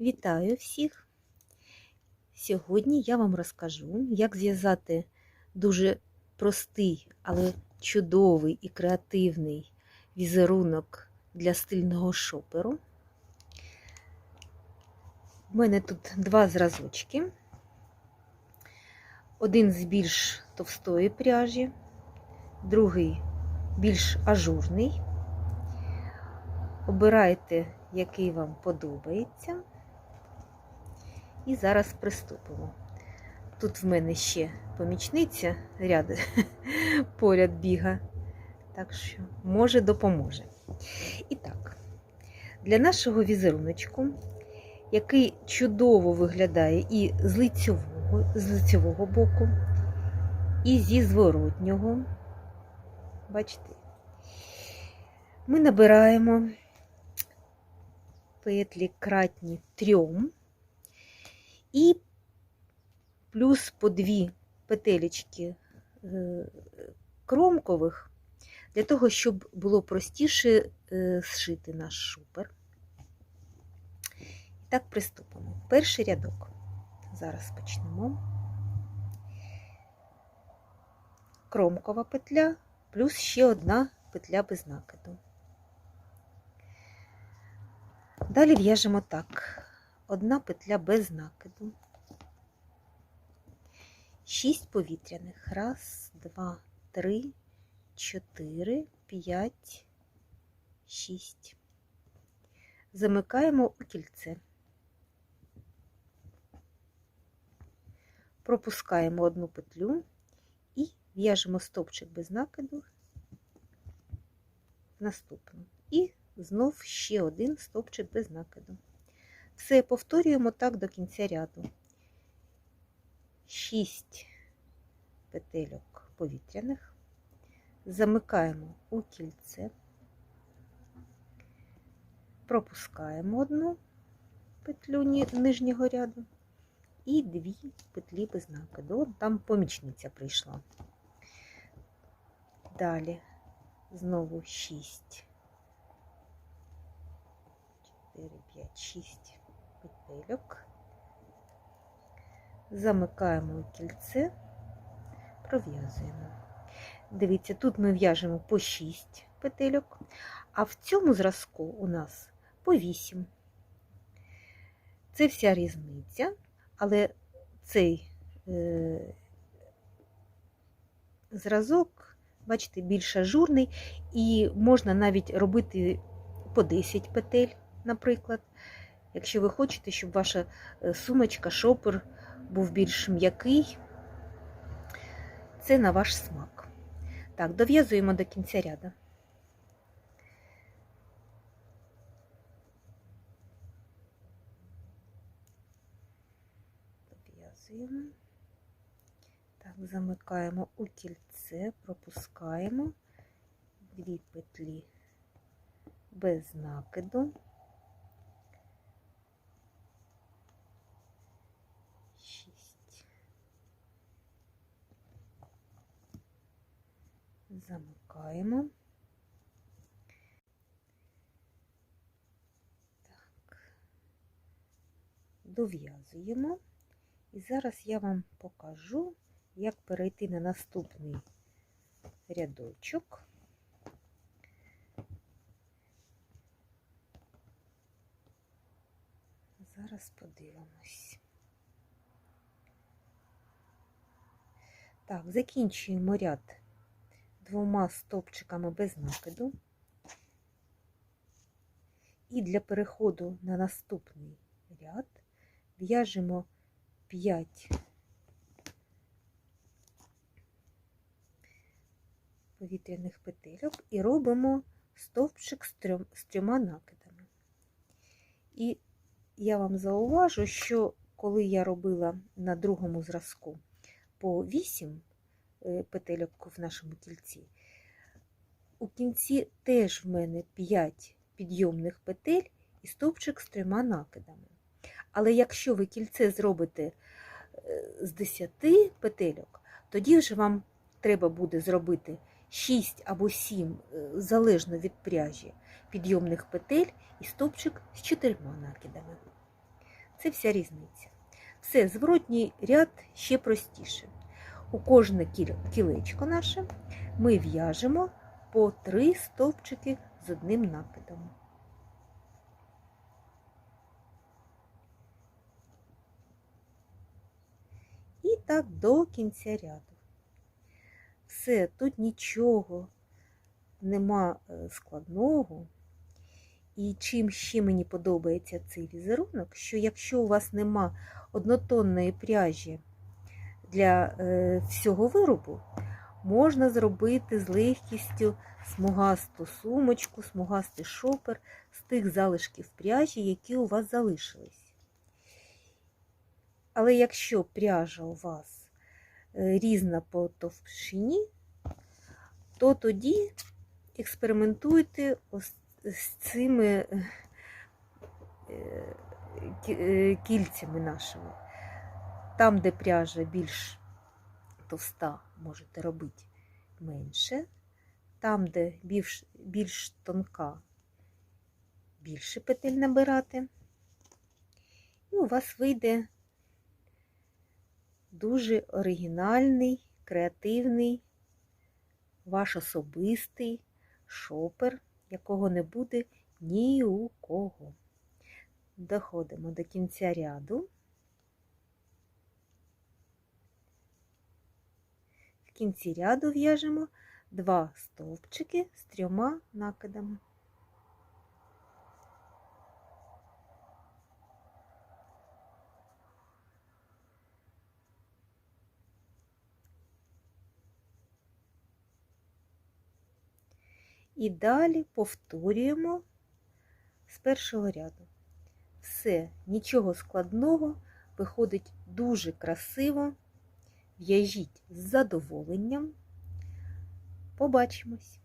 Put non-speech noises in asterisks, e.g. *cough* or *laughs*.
Вітаю всіх! Сьогодні я вам розкажу, як зв'язати дуже простий, але чудовий і креативний візерунок для стильного шоперу. У мене тут два зразочки. Один з більш товстої пряжі, другий більш ажурний. Обирайте, який вам подобається. І зараз приступимо. Тут в мене ще помічниця ряд *laughs* поряд біга, так що, може, допоможе. І так, для нашого візеруночку, який чудово виглядає і з лицьового, з лицьового боку, і зі зворотнього, бачите, ми набираємо петлі кратні трьом і плюс по дві петелечки кромкових, для того, щоб було простіше зшити наш шупер. Так, приступимо. Перший рядок. Зараз почнемо. Кромкова петля, плюс ще одна петля без накиду. Далі в'яжемо так. Одна петля без накиду. Шість повітряних. Раз, два, три, чотири, п'ять, шість. Замикаємо у кільце. Пропускаємо одну петлю і в'яжемо стовпчик без накиду в наступну. І знов ще один стовпчик без накиду. Все повторюємо так до кінця ряду. 6 петельок повітряних, замикаємо у кільце, пропускаємо одну петлю нижнього ряду і дві петлі без накиду. Там помічниця прийшла. Далі знову 6, 4, 5, 6 петельок, замикаємо кільце, пров'язуємо. Дивіться, тут ми в'яжемо по 6 петельок, а в цьому зразку у нас по 8. Це вся різниця, але цей е, зразок, бачите, більш ажурний, і можна навіть робити по 10 петель, наприклад. Якщо ви хочете, щоб ваша сумочка, шопер був більш м'який, це на ваш смак. Так, дов'язуємо до кінця ряду. Дов'язуємо. Так, замикаємо у кільце, пропускаємо дві петлі без накиду. Замикаємо. Так, дов'язуємо. І зараз я вам покажу, як перейти на наступний рядочок. Зараз подивимось. Так, закінчуємо ряд двома стовпчиками без накиду. І для переходу на наступний ряд в'яжемо 5 повітряних петельок і робимо стовпчик з, трьом, з трьома накидами. І я вам зауважу, що коли я робила на другому зразку по 8 петельок в нашому кільці. У кінці теж в мене 5 підйомних петель і стовпчик з трьома накидами. Але якщо ви кільце зробите з 10 петельок, тоді вже вам треба буде зробити 6 або 7, залежно від пряжі, підйомних петель і стовпчик з чотирма накидами. Це вся різниця. Все, зворотній ряд ще простіше. У кожне кілечко наше ми в'яжемо по три стовпчики з одним накидом. І так до кінця ряду. Все, тут нічого нема е, складного. І чим ще мені подобається цей візерунок, що якщо у вас нема однотонної пряжі для е, всього виробу, можна зробити з легкістю смугасту сумочку, смугастий шопер з тих залишків пряжі, які у вас залишились. Але якщо пряжа у вас е, різна по товщині, то тоді експериментуйте з цими е, кільцями нашими. Там, де пряжа більш товста, можете робити менше. Там, де більш, більш тонка, більше петель набирати. І у вас вийде дуже оригінальний, креативний, ваш особистий шопер, якого не буде ні у кого. Доходимо до кінця ряду. Кінці ряду в'яжемо два стовпчики з трьома накидами. І далі повторюємо з першого ряду. Все, нічого складного, виходить дуже красиво. В'яжіть з задоволенням. Побачимось!